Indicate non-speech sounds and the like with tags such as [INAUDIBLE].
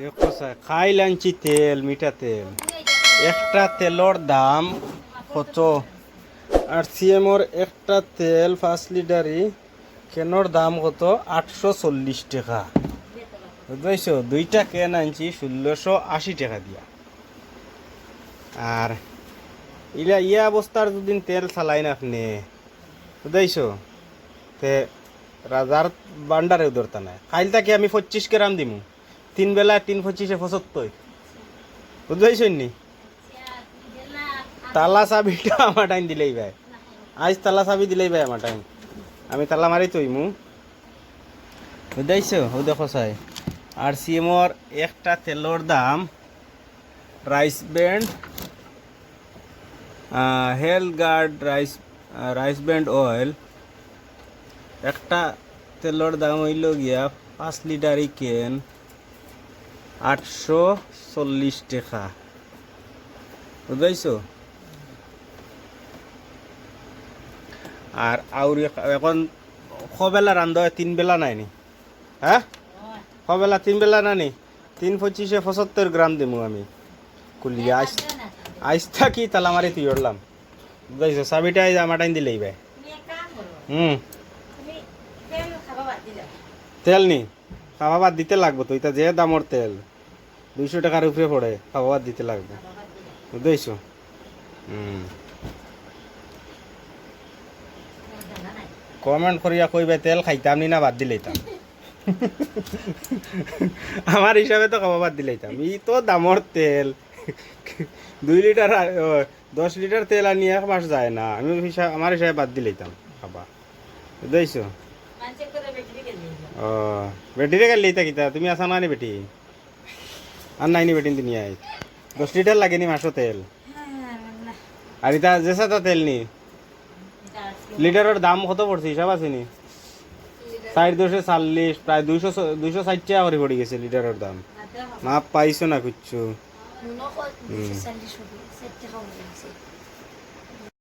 দেখো স্যার, খাই লাঞ্চি তেল, মিঠা তেল। একটা তেলর দাম কত? আর সিএমর একটা তেল পাঁচ লিটারই কেনর দাম কত? আটশো চল্লিশ টাকা। বুঝছ দুইটা কেন আনছি? ষোলোশো আশি টাকা দিয়া। আর ইলা ইয়া অবস্থার দুদিন তেল চালাই না আপনি, বুঝাইছো? তে রাজার বান্ডারে উদরতা নাই। খাইল তাকে আমি পঁচিশ গ্রাম দিমু। তিন বেলা তিন পঁচিশে পঁচাত্তর। বুঝাইছো নি? তালা চাবিটা [LAUGHS] আমার টাইম দিলেই ভাই। আজ তালা চাবি দিলেই ভাই আমার টাইম। আমি তালা মারি তৈমু বুঝাইছো ও দেখো চাই। আর সিএমর একটা তেলর দাম rice band health guard rice rice band oil একটা তেলর দাম হইল গিয়া পাঁচ লিটারই কেন? আটশো চল্লিশ টাকা। বুঝাইছো? আর আউরি এখন কবেলা রান্ধ তিন বেলা নাই নি? হ্যাঁ? কবেলা তিন বেলা না নি? তিন পঁচিশে পঁচাত্তর গ্রাম দিমু আমি। কুলিয়া আইস আইস থাকি তালা মারি তুই উঠলাম বুঝাইছো? চাবিটা আইজ আমার টাইম দিলেই ভাই হুম। তেল নি? খাওয়া বাদ দিতে লাগবো তো এটা যে দামর তেল। দুইশো টাকার উপরে পড়ে বাদ দিতে লাগবে। বুঝতেছো? হুম। কমেন্ট করিয়া কইবে তেল খাইতাম নি না বাদ দিলেইতাম আমার হিসাবে তো খাওয়া বাদ দিলেইতাম ই তো দামর তেল। দুই লিটার দশ লিটার তেল আনি এক মাস যায় না। আমি হিসাব আমার হিসাবে বাদ দিলেইতাম খাবা বুঝতেছো? ও বেটিরে গেলি তা কিতা তুমি আসা না নি বেটি? আর নাইনি বেটিন বেটি তিনি আই দশ লিটার লাগে নি মাসো তেল? আর ইতা যেসা তা তেল নি? লিটারের দাম কত পড়ছে হিসাব আছে নি? ষাট দুশো চাল্লিশ প্রায় দুইশো দুইশো ষাট টাকা করে পড়ে গেছে লিটারের দাম। মাপ পাইছো না কুচ্ছু